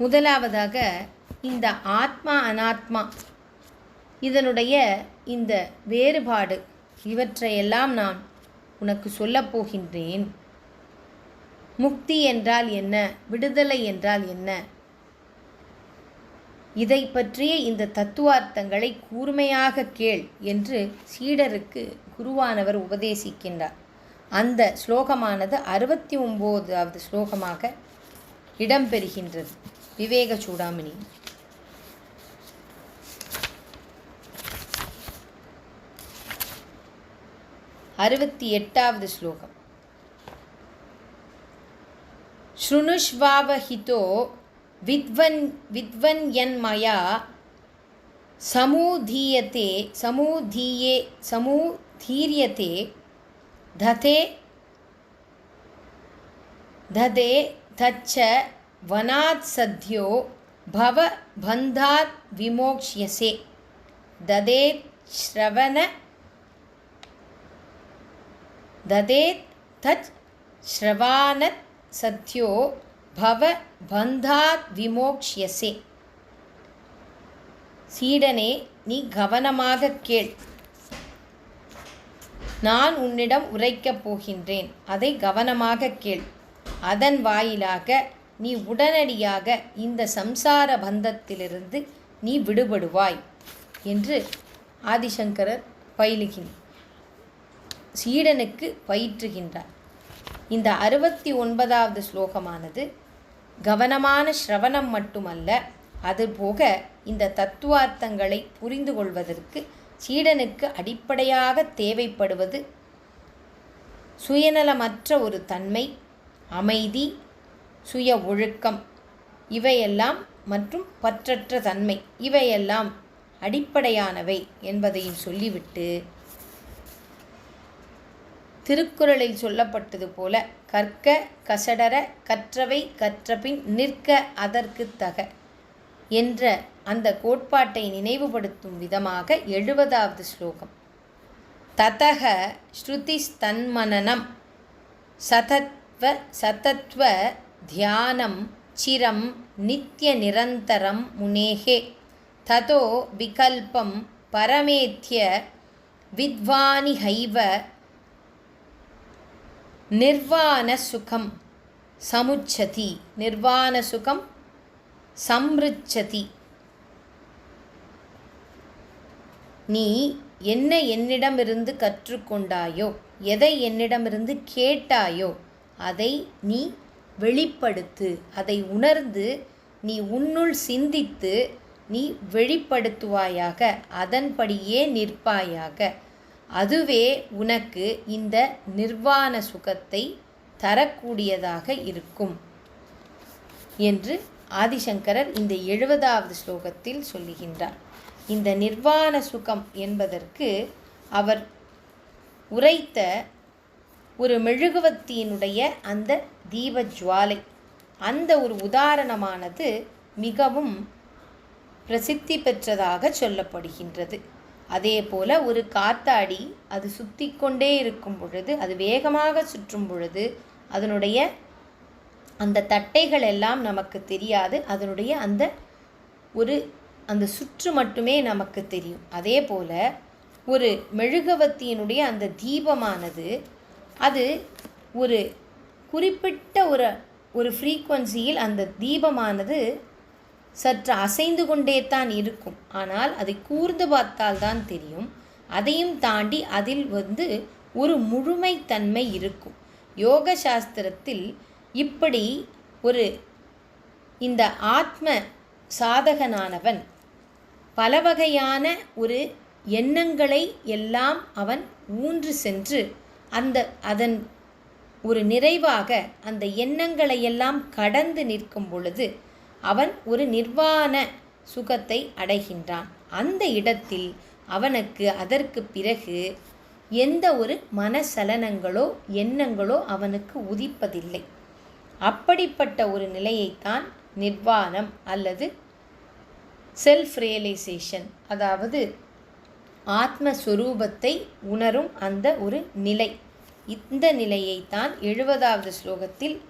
முதலாவதாக இந்த ஆத்மா அனாத்மா. இதனுடைய இந்த வேறுபாடு இவற்றையெல்லாம் நான் உனக்கு சொல்லப் போகின்றேன். முக்தி என்றால் என்ன? விடுதலை என்றால் என்ன? இதை பற்றிய இந்த தத்துவார்த்தங்களை கூர்மையாக கேள் என்று சீடருக்கு குருவானவர் உபதேசிக்கின்றார். அந்த ஸ்லோகமானது அறுபத்தி ஒம்போதாவது ஸ்லோகமாக இடம்பெறுகின்றது. விவேக சூடாமணி அறுபத்தி எட்டாவது ஸ்லோகம். ஸ்ருணுஷ்வாவஹிதோ வித்வன் வித்வன் என் மயா சமூதீயத்தே சமூதீயே சமூதீரியத்தே ததே ததே தச்ச வனாத் சத்யோ பவ பந்தாத் விமோக்ஷியசே. ததேத் ஸ்ரவண ததேத் தத் ஸ்ரவானத் சத்யோ பவ பந்தாத் விமோக்ஷியசே. சீடனே நீ கவனமாக கேள். நான் உன்னிடம் உரைக்கப் போகின்றேன். அதை கவனமாக கேள். அதன் வாயிலாக நீ உடனடியாக இந்த சம்சார பந்தத்திலிருந்து நீ விடுபடுவாய் என்று ஆதிசங்கரர் பயிலுகின் சீடனுக்கு பயிற்றுகின்றார். இந்த அறுபத்தி ஒன்பதாவது ஸ்லோகமானது கவனமான ஸ்ரவணம் மட்டுமல்ல அதுபோக இந்த தத்துவார்த்தங்களை புரிந்து கொள்வதற்கு சீடனுக்கு அடிப்படையாக தேவைப்படுவது சுயநலமற்ற ஒரு தன்மை அமைதி சுய ஒழுக்கம் இவையெல்லாம் மற்றும் பற்றற்ற தன்மை. இவையெல்லாம் அடிப்படையானவை என்பதையும் சொல்லிவிட்டு திருக்குறளில் சொல்லப்பட்டது போல கற்க கசடர கற்றவை கற்றபின் நிற்க அதற்கு தக என்ற அந்த கோட்பாட்டை நினைவுபடுத்தும் விதமாக எழுபதாவது ஸ்லோகம். ததக ஸ்ருதிஸ்தன்மனனம் சதத்வ சதத்வ தியானம் சிரம் நித்திய நிரந்தரம் முனேகே ததோ விகல்பம் பரமேத்திய வித்வானிஹைவ நிர்வாணசுகம் சமுச்சதி நிர்வாணசுகம் சம்ருச்சதி நீ என்ன என்னிடமிருந்து கற்றுக்கொண்டாயோ எதை என்னிடமிருந்து கேட்டாயோ அதை நீ வெளிப்படுத்து. அதை உணர்ந்து நீ உன்னுள் சிந்தித்து நீ வெளிப்படுத்துவாயாக. அதன்படியே நிற்பாயாக. அதுவே உனக்கு இந்த நிர்வாண சுகத்தை தரக்கூடியதாக இருக்கும் என்று ஆதிசங்கரர் இந்த எழுபதாவது ஸ்லோகத்தில் சொல்லுகின்றார். இந்த நிர்வாண சுகம் என்பதற்கு அவர் உரைத்த ஒரு மெழுகுவத்தியினுடைய அந்த தீப ஜுவாலை அந்த ஒரு உதாரணமானது மிகவும் பிரசித்தி பெற்றதாக சொல்லப்படுகின்றது. அதே போல் ஒரு காத்தாடி அது சுற்றி கொண்டே இருக்கும் பொழுது அது வேகமாக சுற்றும் பொழுது அதனுடைய அந்த தட்டைகள் எல்லாம் நமக்கு தெரியாது. அதனுடைய அந்த ஒரு அந்த சுற்று மட்டுமே நமக்கு தெரியும். அதே போல் ஒரு மெழுகுவத்தியினுடைய அந்த தீபமானது அது ஒரு குறிப்பிட்ட ஒரு ஒரு ஃப்ரீக்குவன்சியில் அந்த தீபமானது சற்று அசைந்து கொண்டே தான் இருக்கும். ஆனால் அதை கூர்ந்து பார்த்தால் தான் தெரியும். அதையும் தாண்டி அதில் வந்து ஒரு முழுமைத்தன்மை இருக்கும். யோக சாஸ்திரத்தில் இப்படி ஒரு இந்த ஆத்ம சாதகனானவன் பல வகையான ஒரு எண்ணங்களை எல்லாம் அவன் ஊன்று சென்று அந்த அதன் ஒரு நிறைவாக அந்த எண்ணங்களையெல்லாம் கடந்து நிற்கும் பொழுது அவன் ஒரு நிர்வாண சுகத்தை அடைகின்றான். அந்த இடத்தில் அவனுக்கு அதற்கு பிறகு எந்த ஒரு மனசலனங்களோ எண்ணங்களோ அவனுக்கு உதிப்பதில்லை. அப்படிப்பட்ட ஒரு நிலையைத்தான் நிர்வாணம் அல்லது செல்ஃப் ரியலைசேஷன் அதாவது ஆத்மஸ்வரூபத்தை உணரும் அந்த ஒரு நிலை. இந்த நிலையைத்தான் எழுபதாவது ஸ்லோகத்தில்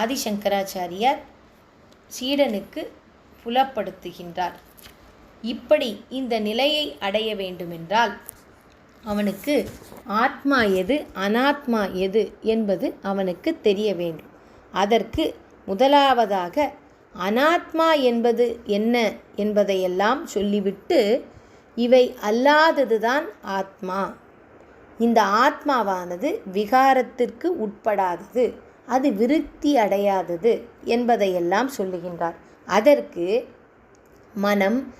ஆதிசங்கராச்சாரியார் சீடனுக்கு புலப்படுத்துகின்றார். இப்படி இந்த நிலையை அடைய வேண்டுமென்றால் அவனுக்கு ஆத்மா எது அனாத்மா எது என்பது அவனுக்கு தெரிய வேண்டும். அதற்கு முதலாவதாக அனாத்மா என்பது என்ன என்பதையெல்லாம் சொல்லிவிட்டு இவை அல்லாததுதான் ஆத்மா. இந்த ஆத்மாவானது விகாரத்திற்கு உட்படாதது. அது விருத்தி அடையாதது என்பதையெல்லாம் சொல்லுகின்றார். அதற்கு மனம்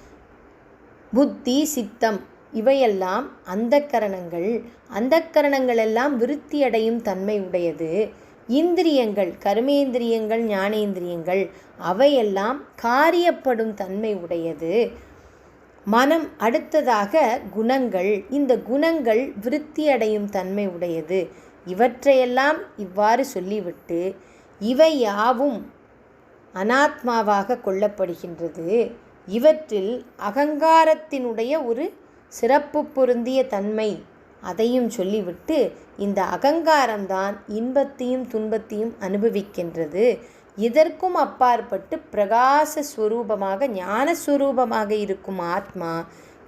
புத்தி சித்தம் இவையெல்லாம் அந்தக்கரணங்கள். அந்தக்கரணங்கள் எல்லாம் விருத்தியடையும் தன்மை உடையது. இந்திரியங்கள் கருமேந்திரியங்கள் ஞானேந்திரியங்கள் அவையெல்லாம் காரியப்படும் தன்மை உடையது. மனம் அடுத்ததாக குணங்கள். இந்த குணங்கள் விருத்தியடையும் தன்மை உடையது. இவற்றையெல்லாம் இவ்வாறு சொல்லிவிட்டு இவை யாவும் அனாத்மாவாக கொள்ளப்படுகின்றது. இவற்றில் அகங்காரத்தினுடைய ஒரு சிறப்பு பொருந்திய தன்மை. அதையும் சொல்லிவிட்டு இந்த அகங்காரம்தான் இன்பத்தையும் துன்பத்தையும் அனுபவிக்கின்றது. இதற்கும் அப்பாற்பட்டு பிரகாச ஸ்வரூபமாக ஞானஸ்வரூபமாக இருக்கும் ஆத்மா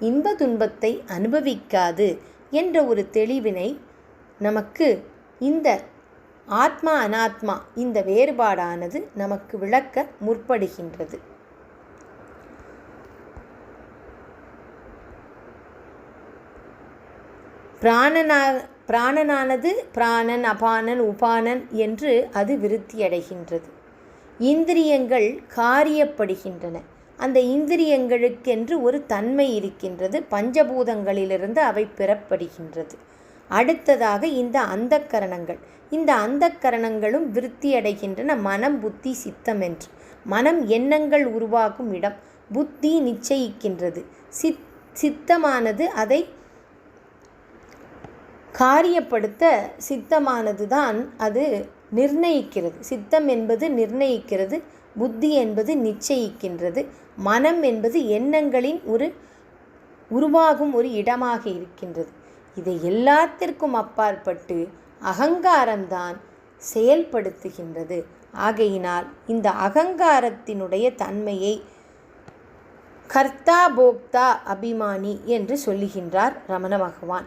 இன்ப துன்பத்தை அனுபவிக்காது என்ற ஒரு தெளிவினை நமக்கு இந்த ஆத்மா அனாத்மா இந்த வேறுபாடானது நமக்கு விளக்க முற்படுகின்றது. பிராணனா பிராணனானது பிராணன் அபானன் உபானன் என்று அது விருத்தியடைகின்றது. இந்திரியங்கள் காரியப்படுகின்றன. அந்த இந்திரியங்களுக்கென்று ஒரு தன்மை இருக்கின்றது. பஞ்சபூதங்களிலிருந்து அவை பெறப்படுகின்றது. அடுத்ததாக இந்த அந்தக்கரணங்கள். இந்த அந்தக்கரணங்களும் விருத்தியடைகின்றன. மனம் புத்தி சித்தம் என்று. மனம் எண்ணங்கள் உருவாகும் இடம். புத்தி நிச்சயிக்கின்றது. சித் சித்தமானது அதை காரியப்படுத்த சித்தமானது தான் அது நிர்ணயிக்கிறது. சித்தம் என்பது நிர்ணயிக்கிறது புத்தி என்பது நிச்சயிக்கின்றது மனம் என்பது எண்ணங்களின் ஒரு உருவாகும் ஒரு இடமாக இருக்கின்றது. இதை எல்லாத்திற்கும் அப்பாற்பட்டு அகங்காரம்தான் செயல்படுத்துகின்றது. ஆகையினால் இந்த அகங்காரத்தினுடைய தன்மையை கர்த்தா போக்தா அபிமானி என்று சொல்லுகின்றார் ரமண பகவான்.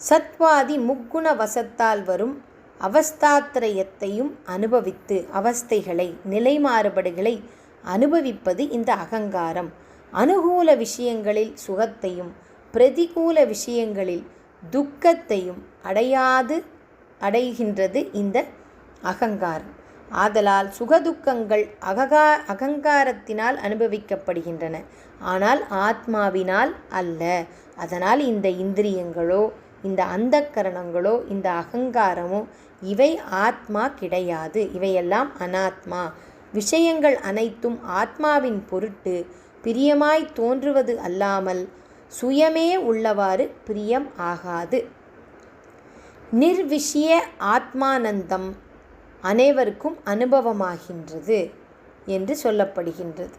சத்வாதி முக்குண வசத்தால் வரும் அவஸ்தாத்திரயத்தையும் அனுபவித்து அவஸ்தைகளை நிலை மாறுபடுகளை அனுபவிப்பது இந்த அகங்காரம். அனுகூல விஷயங்களில் சுகத்தையும் பிரதிகூல விஷயங்களில் துக்கத்தையும் அடையாது அடைகின்றது இந்த அகங்காரம். ஆதலால் சுகதுக்கங்கள் அககா அகங்காரத்தினால் அனுபவிக்கப்படுகின்றன. ஆனால் ஆத்மாவினால் அல்ல. அதனால் இந்த இந்திரியங்களோ இந்த அந்தக்கரணங்களோ இந்த அகங்காரமோ இவை ஆத்மா கிடையாது. இவையெல்லாம் அனாத்மா. விஷயங்கள் அனைத்தும் ஆத்மாவின் பொருட்டு பிரியமாய் தோன்றுவது அல்லாமல் சுயமே உள்ளவாறு பிரியம் ஆகாது. நிர்விஷய ஆத்மானந்தம் அனைவருக்கும் அனுபவமாகின்றது என்று சொல்லப்படுகின்றது.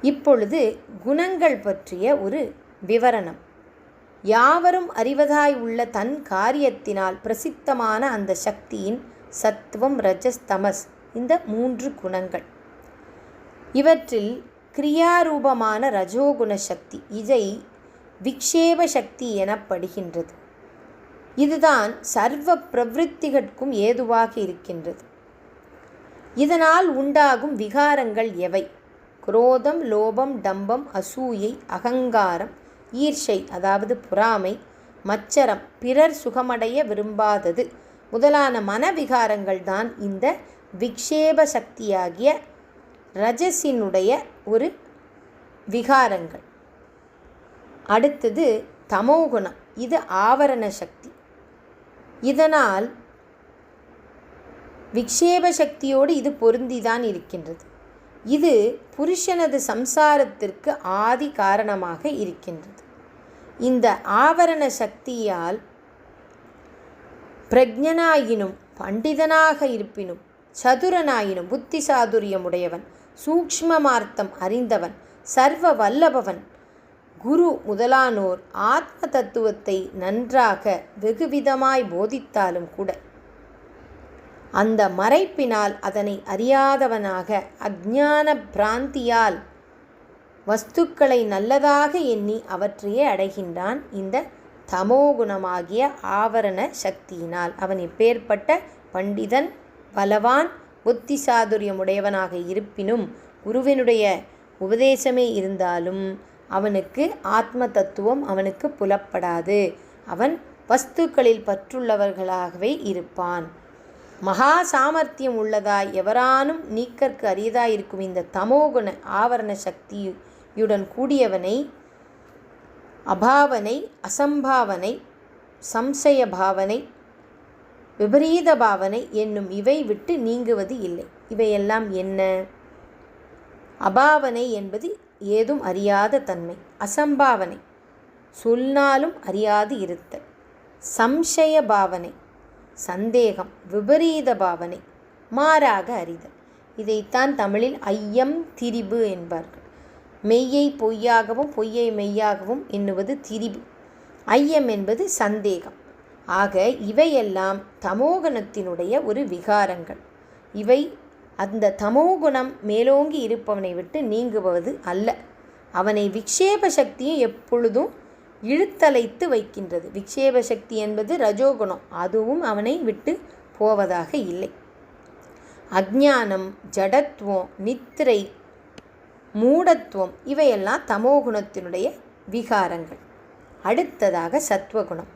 இப்பொழுது குணங்கள் பற்றிய ஒரு விவரணம். யாவரும் அறிவதாய் உள்ள தன் காரியத்தினால் பிரசித்தமான அந்த சக்தியின் சத்துவம் ரஜஸ் தமஸ் இந்த மூன்று குணங்கள். இவற்றில் கிரியாரூபமான ரஜோகுண சக்தி இதை விக்ஷேப சக்தி எனப்படுகின்றது. இதுதான் சர்வ பிரவருத்திகட்கும் ஏதுவாக இருக்கின்றது. இதனால் உண்டாகும் விகாரங்கள் எவை? குரோதம் லோபம் டம்பம் அசூயை அகங்காரம் ஈர்ஷை அதாவது பொறாமை மச்சரம் பிறர் சுகமடைய விரும்பாதது. முதலான மனவிகாரங்கள் தான் இந்த விக்ஷேப சக்தியாகிய ரஜசினுடைய ஒரு விகாரங்கள். அடுத்தது தமோகுணம் இது ஆவரண சக்தி. இதனால் விக்ஷேப சக்தியோடு இது பொருந்திதான் இருக்கின்றது. இது புருஷனது சம்சாரத்திற்கு ஆதி காரணமாக இருக்கின்றது. இந்த ஆவரண சக்தியால் பிரஜனாயினும் பண்டிதனாக இருப்பினும் சதுரனாயினும் புத்தி சாதுரியமுடையவன் சூக்ஷ்மமார்த்தம் அறிந்தவன் சர்வ வல்லபவன் குரு முதலானோர் ஆத்ம தத்துவத்தை நன்றாக வெகுவிதமாய் போதித்தாலும் கூட அந்த மறைப்பினால் அதனை அறியாதவனாக அஜ்ஞான பிராந்தியால் வஸ்துக்களை நல்லதாக எண்ணி அவற்றையே அடைகின்றான் இந்த தமோகுணமாகிய ஆவரண சக்தியினால். அவன் எப்பேற்பட்ட பண்டிதன் பலவான் புத்தி சாதுரியமுடையவனாக இருப்பினும் குருவினுடைய உபதேசமே இருந்தாலும் அவனுக்கு ஆத்ம தத்துவம் அவனுக்கு புலப்படாது. அவன் வஸ்துக்களில் பற்றுள்ளவர்களாகவே இருப்பான். மகா சாமர்த்தியம் உள்ளதாய் எவரானும் நீக்கற்கு அரியதாயிருக்கும் இந்த தமோகுண ஆவரண சக்தியுடன் கூடியவனை அபாவனை அசம்பாவனை சம்சய பாவனை விபரீத பாவனை என்னும் இவை விட்டு நீங்குவது இல்லை. இவையெல்லாம் என்ன? அபாவனை என்பது ஏதும் அறியாத தன்மை. அசம்பாவனை சொன்னாலும் அறியாது இருத்தல். சம்சய பாவனை சந்தேகம் விபரீத பாவனை மாறாக அறிதல். இதைத்தான் தமிழில் ஐயம் திரிபு என்பார்கள். மெய்யை பொய்யாகவும் பொய்யை மெய்யாகவும் எண்ணுவது திரிபு. ஐயம் என்பது சந்தேகம். ஆக இவையெல்லாம் தமோகணத்தினுடைய ஒரு விகாரங்கள். இவை அந்த தமோகுணம் மேலோங்கி இருப்பவனை விட்டு நீங்குவது அல்ல. அவனை விக்ஷேப சக்தியும் எப்பொழுதும் இழுத்தலைத்து வைக்கின்றது. விக்ஷேப சக்தி என்பது ரஜோகுணம். அதுவும் அவனை விட்டு போவதாக இல்லை. அஜானம் ஜடத்துவம் நித்திரை மூடத்துவம் இவையெல்லாம் தமோகுணத்தினுடைய விகாரங்கள். அடுத்ததாக சத்வகுணம்.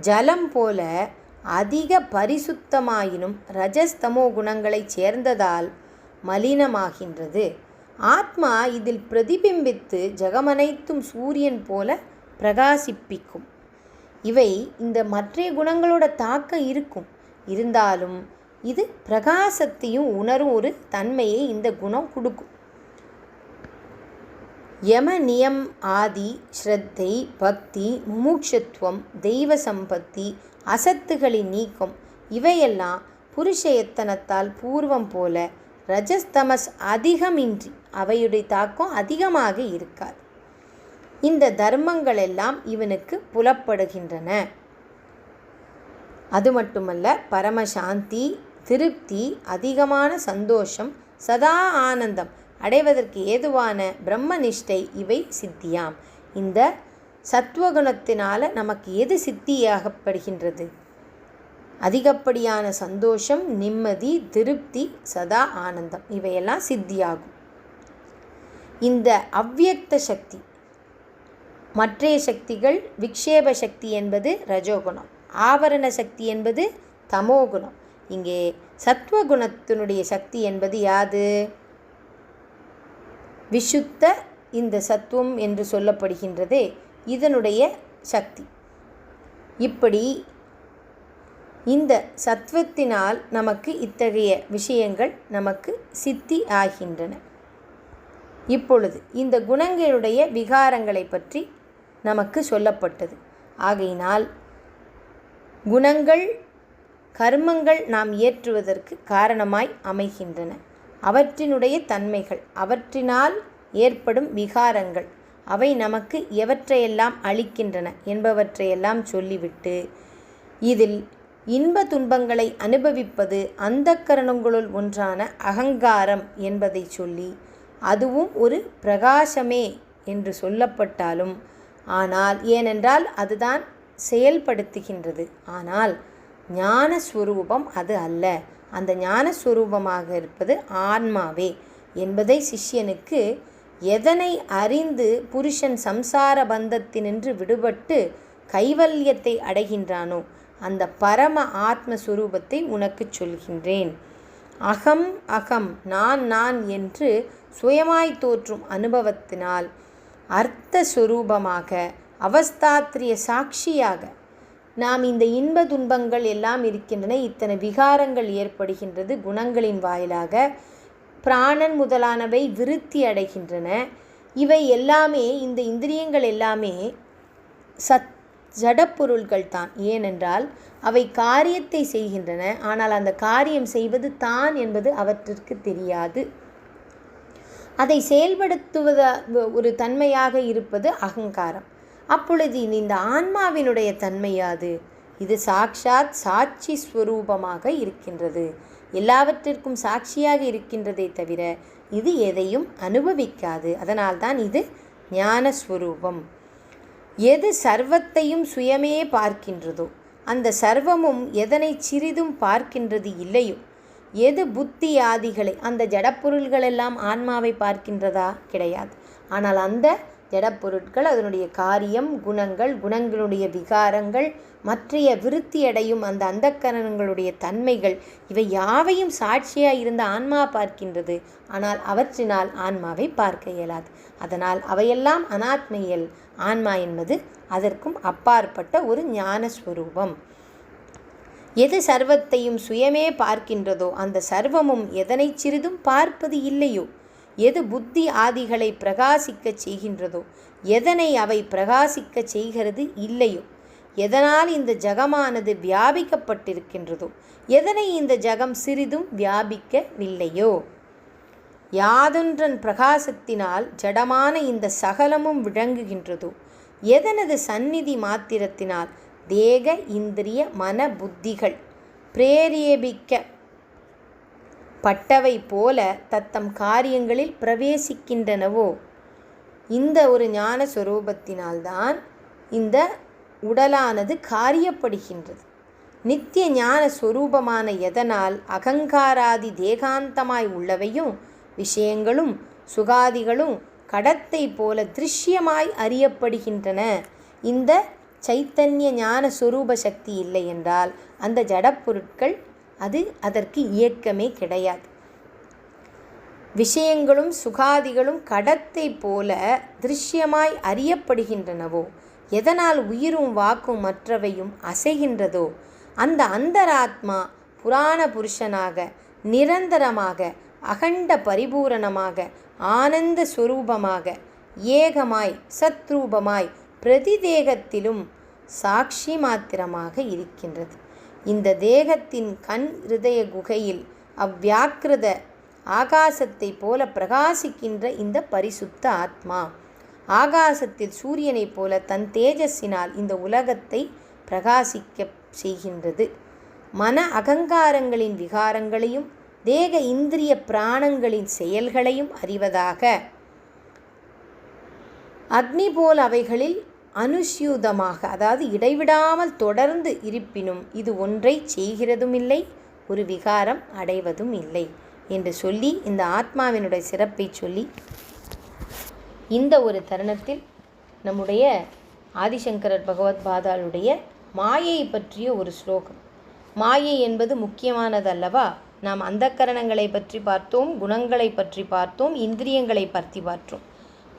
ஜலம் போல அதிக பரிசுத்தமாயினும் ரஜஸ்தமோ குணங்களைச் சேர்ந்ததால் மலினமாகின்றது. ஆத்மா இதில் பிரதிபிம்பித்து ஜெகமனைத்தும் சூரியன் போல பிரகாசிப்பிக்கும். இவை இந்த மற்ற குணங்களோட தாக்கம் இருக்கும். இருந்தாலும் இது பிரகாசத்தையும் உணரும் ஒரு தன்மையை இந்த குணம் கொடுக்கும். யம நியம் ஆதி ஸ்ரத்தை பக்தி முமுட்சத்துவம் தெய்வ சம்பத்தி அசத்துகளின் நீக்கம் இவையெல்லாம் புருஷ எத்தனத்தால் பூர்வம் போல ரஜஸ்தமஸ் அதிகமின்றி அவையுடைய தாக்கம் அதிகமாக இருக்காது. இந்த தர்மங்களெல்லாம் இவனுக்கு புலப்படுகின்றன. அது மட்டுமல்ல பரமசாந்தி திருப்தி அதிகமான சந்தோஷம் சதா ஆனந்தம் அடைவதற்கு ஏதுவான பிரம்மனிஷ்டை இவை சித்தியாம். இந்த சத்துவகுணத்தினால் நமக்கு எது சித்தியாகப்படுகின்றது? அதிகப்படியான சந்தோஷம் நிம்மதி திருப்தி சதா ஆனந்தம் இவையெல்லாம் சித்தியாகும். இந்த அவ்வியக்த சக்தி மற்றைய சக்திகள் விக்ஷேப சக்தி என்பது ரஜோகுணம். ஆவரண சக்தி என்பது தமோகுணம். இங்கே சத்வகுணத்தினுடைய சக்தி என்பது யாது? விஷுத்த இந்த சத்துவம் என்று சொல்லப்படுகின்றதே இதனுடைய சக்தி. இப்படி இந்த சத்துவத்தினால் நமக்கு இத்தகைய விஷயங்கள் நமக்கு சித்தி ஆகின்றன. இப்பொழுது இந்த குணங்களுடைய விகாரங்களை பற்றி நமக்கு சொல்லப்பட்டது. ஆகையினால் குணங்கள் கர்மங்கள் நாம் ஏற்றுவதற்கு காரணமாய் அமைகின்றன. அவற்றினுடைய தன்மைகள் அவற்றினால் ஏற்படும் விகாரங்கள் அவை நமக்கு எவற்றையெல்லாம் அளிக்கின்றன என்பவற்றையெல்லாம் சொல்லிவிட்டு இதில் இன்ப துன்பங்களை அனுபவிப்பது அந்த கரணங்களுள் ஒன்றான அகங்காரம் என்பதை சொல்லி அதுவும் ஒரு பிரகாசமே என்று சொல்லப்பட்டாலும் ஆனால் ஏனென்றால் அதுதான் செயல்படுத்துகின்றது. ஆனால் ஞானஸ்வரூபம் அது அல்ல. அந்த ஞானஸ்வரூபமாக இருப்பது ஆன்மாவே என்பதை சிஷ்யனுக்கு எதனை அறிந்து புருஷன் சம்சார பந்தத்தினின்று விடுபட்டு கைவல்யத்தை அடைகின்றானோ அந்த பரம ஆத்மஸ்வரூபத்தை உனக்கு சொல்கின்றேன். அகம் அகம் நான் நான் என்று சுயமாய் தோற்றும் அனுபவத்தினால் அர்த்த சுரூபமாக அவஸ்தாத்திரிய சாட்சியாக. நாம் இந்த இன்ப துன்பங்கள் எல்லாம் இருக்கின்றன இத்தனை விகாரங்கள் ஏற்படுகின்றது குணங்களின் வாயிலாக. பிராணன் முதலானவை விருத்தி அடைகின்றன. இவை எல்லாமே இந்த இந்திரியங்கள் எல்லாமே சத் ஜடப்பொருள்கள் தான். ஏனென்றால் அவை காரியத்தை செய்கின்றன. ஆனால் அந்த காரியம் செய்வது தான் என்பது அவற்றிற்கு தெரியாது. அதை செயல்படுத்துவத ஒரு தன்மையாக இருப்பது அகங்காரம். அப்பொழுது இந்த ஆன்மாவினுடைய தன்மையாது இது சாக்ஷாத் சாட்சி ஸ்வரூபமாக இருக்கின்றது. எல்லாவற்றிற்கும் சாட்சியாக இருக்கின்றதே தவிர இது எதையும் அனுபவிக்காது. அதனால்தான் இது ஞானஸ்வரூபம் எது சர்வத்தையும் சுயமே பார்க்கின்றதோ அந்த சர்வமும் எதனை சிறிதும் பார்க்கின்றது இல்லையோ எது புத்தி ஆதிகளை அந்த ஜடப்பொருள்களெல்லாம் ஆன்மாவை பார்க்கின்றதா? கிடையாது. ஆனால் அந்த ஜடப்பொருட்கள் அதனுடைய காரியம் குணங்கள் குணங்களுடைய விகாரங்கள் மற்றைய விருத்தியடையும் அந்த அந்தக்கரணங்களுடைய தன்மைகள் இவை யாவையும் சாட்சியாக இருந்த ஆன்மா பார்க்கின்றது. ஆனால் அவற்றினால் ஆன்மாவை பார்க்க இயலாது. அதனால் அவையெல்லாம் அனாத்மையல். ஆன்மா என்பது அதற்கும் அப்பாற்பட்ட ஒரு ஞானஸ்வரூபம். எது சர்வத்தையும் சுயமே பார்க்கின்றதோ அந்த சர்வமும் எதனை சிறிதும் பார்ப்பது இல்லையோ? எது புத்தி ஆதிகளை பிரகாசிக்கச் செய்கின்றதோ? எதனை அவை பிரகாசிக்கச் செய்கிறது இல்லையோ? எதனால் இந்த ஜகமானது வியாபிக்கப்பட்டிருக்கின்றதோ? எதனை இந்த ஜகம் சிறிதும் வியாபிக்கவில்லையோ? யாதொன்றன் பிரகாசத்தினால் ஜடமான இந்த சகலமும் விளங்குகின்றதோ? எதனது சந்நிதி மாத்திரத்தினால் தேக இந்திரிய மன புத்திகள் பிரேரேபிக்க பட்டவை போல தத்தம் காரியங்களில் பிரவேசிக்கின்றனவோ? இந்த ஒரு ஞான சுரூபத்தினால்தான் இந்த உடலானது காரியப்படுகின்றது. நித்திய ஞான சுரூபமான எதனால் அகங்காராதி தேகாந்தமாய் உள்ளவையும் விஷயங்களும் சுகாதிகளும் கடத்தை போல திருஷ்யமாய் அறியப்படுகின்றன. இந்த சைத்தன்ய ஞான சுரூப சக்தி இல்லை என்றால் அந்த ஜடப்பொருட்கள் அது அதற்கு இயக்கமே கிடையாது. விஷயங்களும் சுகாதிகளும் கடத்தை போல திருஷ்யமாய் அறியப்படுகின்றனவோ எதனால் உயிரும் வாக்கும் மற்றவையும் அசைகின்றதோ அந்த அந்தராத்மா புராண புருஷனாக நிரந்தரமாக அகண்ட பரிபூரணமாக ஆனந்த சுரூபமாக ஏகமாய் சத்ரூபமாய் பிரதி தேகத்திலும் சாட்சி மாத்திரமாக இருக்கின்றது. இந்த தேகத்தின் கண் இருதய குகையில் அவ்வியாக்கிருத ஆகாசத்தை போல பிரகாசிக்கின்ற இந்த பரிசுத்த ஆத்மா ஆகாசத்தில் சூரியனைப் போல தன் தேஜஸினால் இந்த உலகத்தை பிரகாசிக்க செய்கின்றது. மன அகங்காரங்களின் விகாரங்களையும் தேக இந்திரிய பிராணங்களின் செயல்களையும் அறிவதாக அக்னி போல் அவைகளில் அனுஷ்யூதமாக அதாவது இடைவிடாமல் தொடர்ந்து இருப்பினும் இது ஒன்றை செய்கிறதுமில்லை ஒரு விகாரம் அடைவதும் இல்லை என்று சொல்லி இந்த ஆத்மாவினுடைய சிறப்பை சொல்லி இந்த ஒரு தருணத்தில் நம்முடைய ஆதிசங்கரர் பகவத் பாதாளுடைய மாயை பற்றிய ஒரு ஸ்லோகம். மாயை என்பது முக்கியமானதல்லவா? நாம் அந்த கரணங்களை பற்றி பார்த்தோம் குணங்களை பற்றி பார்த்தோம் இந்திரியங்களை பற்றி பார்த்தோம்.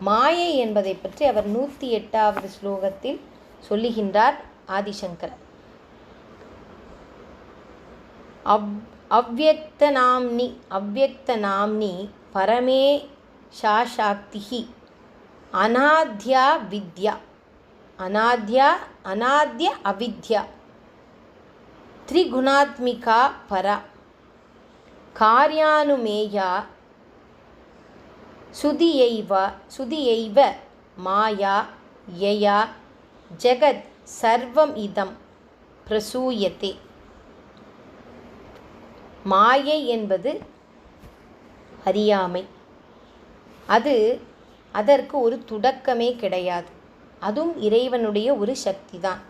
மாயை என்பதை பற்றி அவர் நூற்றி எட்டாவது ஸ்லோகத்தில் சொல்லுகின்றார் ஆதிசங்கர் அவ் அவ்வக்த நாம்னி அவ்வக்த நாம்னி பரமே சாஷாக்திகி அனாத்யா வித்யா அனாத்யா அனாத்ய அவித்யா த்ரிகுணாத்மிகா பரா காரியானுமேயா சுதியைவ சுதியைவ மாயா யயா ஜெகத் சர்வம் இதம் பிரசூயத்தே. மாயை என்பது அறியாமை. அது அதற்கு ஒரு துடக்கமே கிடையாது. அதுவும் இறைவனுடைய ஒரு சக்தி தான்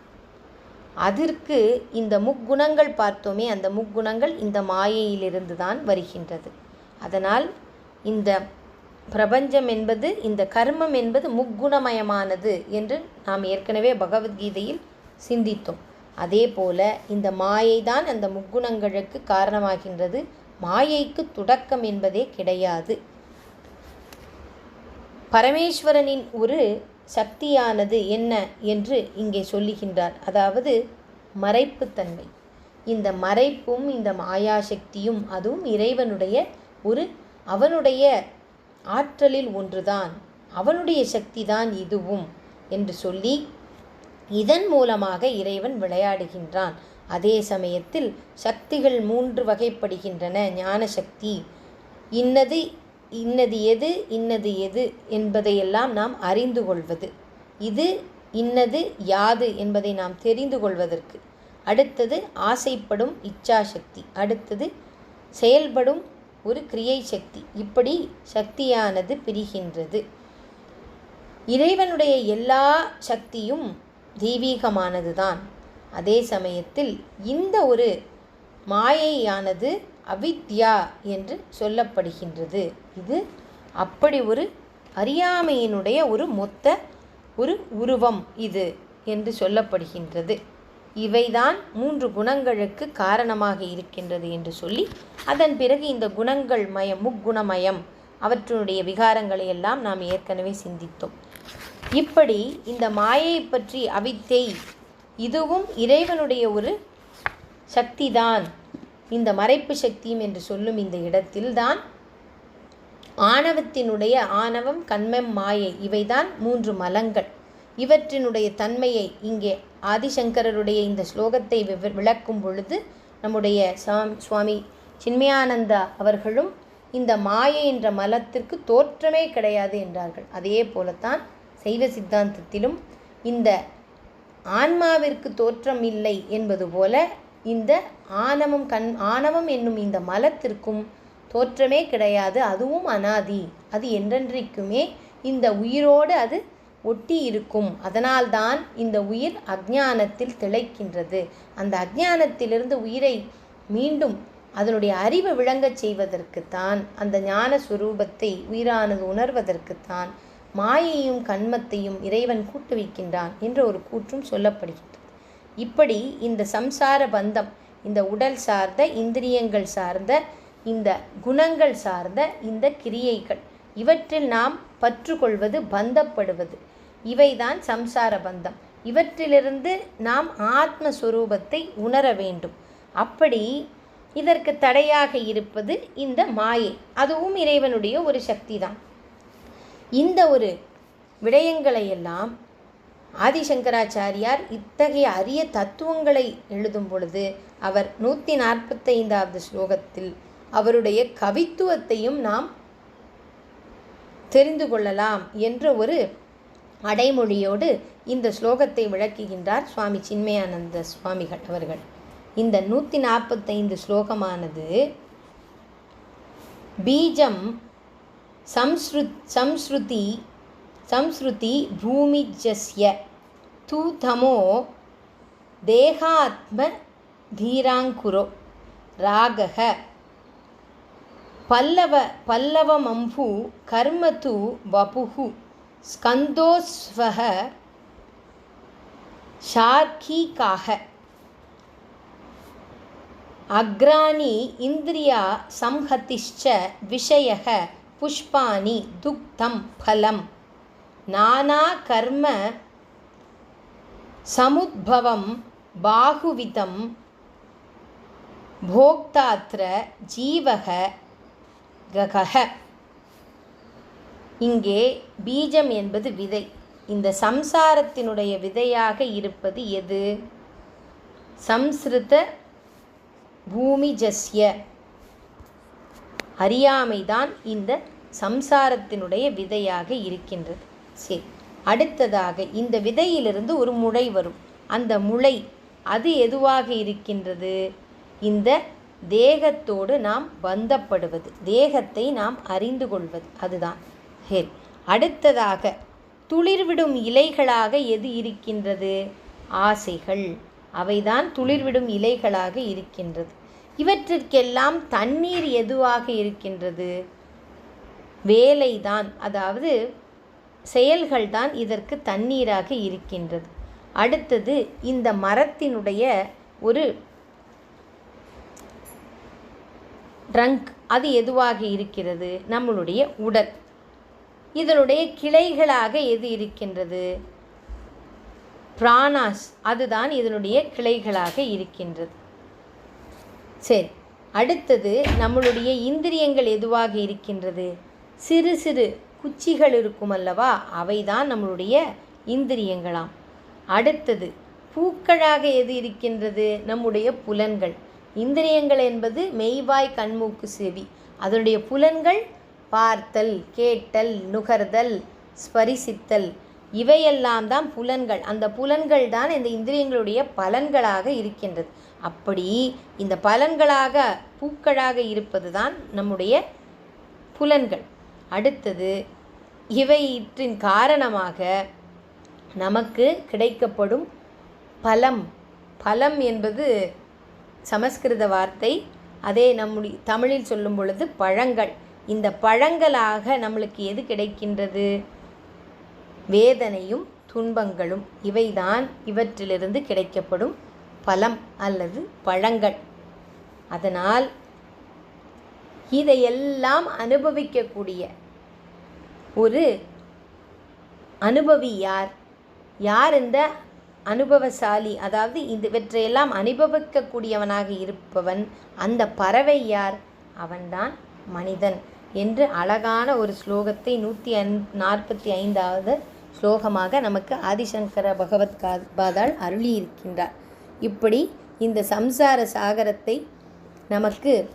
அதற்கு இந்த முக்குணங்கள் பார்த்தோமே அந்த முக்குணங்கள் இந்த மாயையிலிருந்து தான் வருகின்றது. அதனால் இந்த பிரபஞ்சம் என்பது இந்த கர்மம் என்பது முக்குணமயமானது என்று நாம் ஏற்கனவே பகவத்கீதையில் சிந்தித்தோம். அதே போல இந்த மாயை தான் அந்த முக்குணங்களுக்கு காரணமாகின்றது. மாயைக்கு தொடக்கம் என்பதே கிடையாது. பரமேஸ்வரனின் ஒரு சக்தியானது என்ன என்று இங்கே சொல்லுகின்றார். அதாவது மறைப்புத்தன்மை. இந்த மறைப்பும் இந்த மாயாசக்தியும் அதுவும் இறைவனுடைய ஒரு அவனுடைய ஆற்றலில் ஒன்றுதான் அவனுடைய சக்தி தான் இதுவும் என்று சொல்லி இதன் மூலமாக இறைவன் விளையாடுகின்றான். அதே சமயத்தில் சக்திகள் மூன்று வகைப்படுகின்றன. ஞான சக்தி இன்னது இன்னது எது இன்னது எது என்பதையெல்லாம் நாம் அறிந்து கொள்வது. இது இன்னது யாது என்பதை நாம் தெரிந்து கொள்வதற்கு. அடுத்தது ஆசைப்படும் இச்சாசக்தி அடுத்தது செயல்படும் ஒரு கிரியை சக்தி. இப்படி சக்தியானது பிரிகின்றது. இறைவனுடைய எல்லா சக்தியும் தெய்வீகமானது தான் அதே சமயத்தில் இந்த ஒரு மாயையானது அவித்யா என்று சொல்லப்படுகின்றது. இது அப்படி ஒரு அறியாமையினுடைய ஒரு மொத்த ஒரு உருவம் இது என்று சொல்லப்படுகின்றது. இவைதான் மூன்று குணங்களுக்கு காரணமாக இருக்கின்றது என்று சொல்லி அதன் பிறகு இந்த குணங்கள் மயம் முக்குணமயம் அவற்றினுடைய விகாரங்களை எல்லாம் நாம் ஏற்கனவே சிந்தித்தோம். இப்படி இந்த மாயை பற்றி அவித்தை இதுவும் இறைவனுடைய ஒரு சக்திதான். இந்த மறைப்பு சக்தியும் என்று சொல்லும் இந்த இடத்தில்தான் ஆணவத்தினுடைய ஆணவம் கண்மம் மாயை இவைதான் மூன்று மலங்கள். இவற்றினுடைய தன்மையை இங்கே ஆதிசங்கரருடைய இந்த ஸ்லோகத்தை விளக்கும் பொழுது நம்முடைய சாம் சுவாமி சின்மயானந்தா அவர்களும் இந்த மாயை என்ற மலத்திற்கு தோற்றமே கிடையாது என்றார்கள். அதே போலத்தான் சைவ சித்தாந்தத்திலும் இந்த ஆன்மாவிற்கு தோற்றம் இல்லை என்பது போல இந்த ஆணவம் கண் ஆணவம் என்னும் இந்த மலத்திற்கும் தோற்றமே கிடையாது. அதுவும் அனாதி. அது என்றென்றைக்குமே இந்த உயிரோடு அது ஒட்டி இருக்கும் அதனால்தான் இந்த உயிர் அஜ்ஞானத்தில் திளைக்கின்றது. அந்த அஜ்ஞானத்திலிருந்து உயிரை மீண்டும் அதனுடைய அறிவு விளங்கச் செய்வதற்குத்தான் அந்த ஞான சுரூபத்தை உயிரானது உணர்வதற்குத்தான் மாயையும் கண்மத்தையும் இறைவன் கூட்டு வைக்கின்றான் என்ற ஒரு கூற்றும் சொல்லப்படுகின்றது. இப்படி இந்த சம்சார பந்தம் இந்த உடல் சார்ந்த இந்திரியங்கள் சார்ந்த இந்த குணங்கள் சார்ந்த இந்த கிரியைகள் இவற்றில் நாம் பற்றுக்கொள்வது பந்தப்படுவது இவைதான் சம்சார பந்தம். இவற்றிலிருந்து நாம் ஆத்மஸ்வரூபத்தை உணர வேண்டும். அப்படி இதற்கு தடையாக இருப்பது இந்த மாயை. அதுவும் இறைவனுடைய ஒரு சக்தி தான் இந்த ஒரு விடயங்களையெல்லாம் ஆதிசங்கராச்சாரியார் இத்தகைய அரிய தத்துவங்களை எழுதும் பொழுது அவர் நூற்றி நாற்பத்தைந்தாவது ஸ்லோகத்தில் அவருடைய கவித்துவத்தையும் நாம் தெரிந்து கொள்ளலாம் என்ற ஒரு அடைமொழியோடு இந்த ஸ்லோகத்தை விளக்குகின்றார் சுவாமி சின்மயானந்த சுவாமிகள் அவர்கள். இந்த நூற்றி நாற்பத்தைந்து ஸ்லோகமானது பீஜம் சம்ஸ்ருத் சம்ஸ்ருதி சம்ஸ்ருதி பூமிஜஸ்ய தூதமோ தேகாத்ம தீராங்குரோ ராகக பல்லவ பல்லவமம்பு கர்ம து स्कंदोस्व शार्कीकाः अग्राणि इन्द्रिया संहतिश्च विषयः पुष्पाणि दुग्धं फलं नानाकर्म समुद्भवं बाहुविधं भोक्तात्र जीवः गगः இங்கே பீஜம் என்பது விதை. இந்த சம்சாரத்தினுடைய விதையாக இருப்பது எது? சம்ஸ்கிருத பூமிஜஸ்ய அறியாமைதான் இந்த சம்சாரத்தினுடைய விதையாக இருக்கின்றது. சரி அடுத்ததாக இந்த விதையிலிருந்து ஒரு முளை வரும். அந்த முளை அது எதுவாக இருக்கின்றது? இந்த தேகத்தோடு நாம் பந்தப்படுவது தேகத்தை நாம் அறிந்து கொள்வது அதுதான். சரி அடுத்ததாக துளிர்விடும் இலைகளாக எது இருக்கின்றது? ஆசைகள். அவைதான் துளிர்விடும் இலைகளாக இருக்கின்றது. இவற்றிற்கெல்லாம் தண்ணீர் எதுவாக இருக்கின்றது? வேலைதான். அதாவது செயல்கள்தான் இதற்கு தண்ணீராக இருக்கின்றது. அடுத்தது இந்த மரத்தினுடைய ஒரு ட்ரங்க் அது எதுவாக இருக்கிறது? நம்மளுடைய உடல். இதனுடைய கிளைகளாக எது இருக்கின்றது? பிராணாஸ் அதுதான் இதனுடைய கிளைகளாக இருக்கின்றது. சரி அடுத்தது நம்மளுடைய இந்திரியங்கள் எதுவாக இருக்கின்றது? சிறு சிறு குச்சிகள் இருக்கும் அல்லவா? அவைதான் நம்மளுடைய இந்திரியங்களாம். அடுத்தது பூக்களாக எது இருக்கின்றது? நம்முடைய புலன்கள். இந்திரியங்கள் என்பது மெய்வாய் கண்மூக்கு செவி. அதனுடைய புலன்கள் பார்த்தல் கேட்டல் நுகர்தல் ஸ்பரிசித்தல். இவையெல்லாம் தான் புலன்கள். அந்த புலன்கள் தான் இந்த இந்திரியங்களுடைய பலன்களாக இருக்கின்றது. அப்படி இந்த பலன்களாக பூக்களாக இருப்பது தான் நம்முடைய புலன்கள். அடுத்தது இவற்றின் காரணமாக நமக்கு கிடைக்கப்படும் பலம். பலம் என்பது சமஸ்கிருத வார்த்தை. அதே நம்முடைய தமிழில் சொல்லும் பொழுது பழங்கள். இந்த பழங்களாக நம்மளுக்கு எது கிடைக்கின்றது? வேதனையும் துன்பங்களும் இவைதான் இவற்றிலிருந்து கிடைக்கப்படும் பலம் அல்லது பழங்கள். அதனால் இதையெல்லாம் அனுபவிக்கக்கூடிய ஒரு அனுபவி யார்? யார் இந்த அனுபவசாலி? அதாவது இதுவற்றையெல்லாம் அனுபவிக்கக்கூடியவனாக இருப்பவன் அந்த பறவை யார்? அவன்தான் மனிதன். என்று அழகான ஒரு ஸ்லோகத்தை நூற்றி அன் நாற்பத்தி ஐந்தாவது ஸ்லோகமாக நமக்கு ஆதிசங்கர பகவத் பாதால் அருளியிருக்கின்றார். இப்படி இந்த சம்சார சாகரத்தை நமக்கு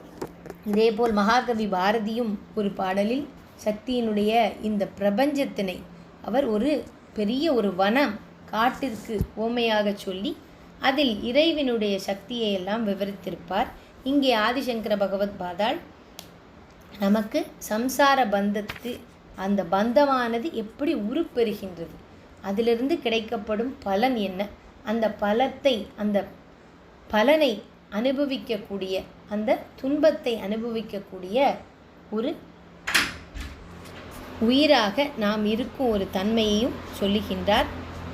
இதேபோல் மகாகவி பாரதியும் ஒரு பாடலில் சக்தியினுடைய இந்த பிரபஞ்சத்தினை அவர் ஒரு பெரிய ஒரு வனம் காட்டிற்கு ஓமையாக சொல்லி அதில் இறைவனுடைய சக்தியை எல்லாம் விவரித்திருப்பார். இங்கே ஆதிசங்கர பகவத் பாதாள் நமக்கு சம்சார பந்தத்து அந்த பந்தமானது எப்படி உருப்பெறுகின்றது? அதிலிருந்து கிடைக்கப்படும் பலன் என்ன? அந்த பலத்தை அந்த பலனை அனுபவிக்கக்கூடிய அந்த துன்பத்தை அனுபவிக்கக்கூடிய ஒரு உயிராக நாம் இருக்கும் ஒரு தன்மையையும் சொல்லுகின்றார்.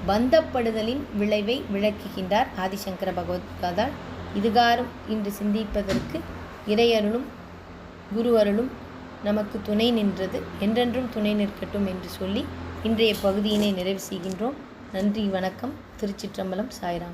பந்தப்படுதலின் விளைவை விளக்குகின்றார் ஆதிசங்கர பகவத்காதால் இதுகாரும் இன்று சிந்திப்பதற்கு இறையருளும் குரு அருளும் நமக்கு துணை நின்றது என்றென்றும் துணை நிற்கட்டும் என்று சொல்லி இன்றைய பகுதியினை நிறைவு செய்கின்றோம். நன்றி வணக்கம். திருச்சிற்றம்பலம் சாய்ராம்.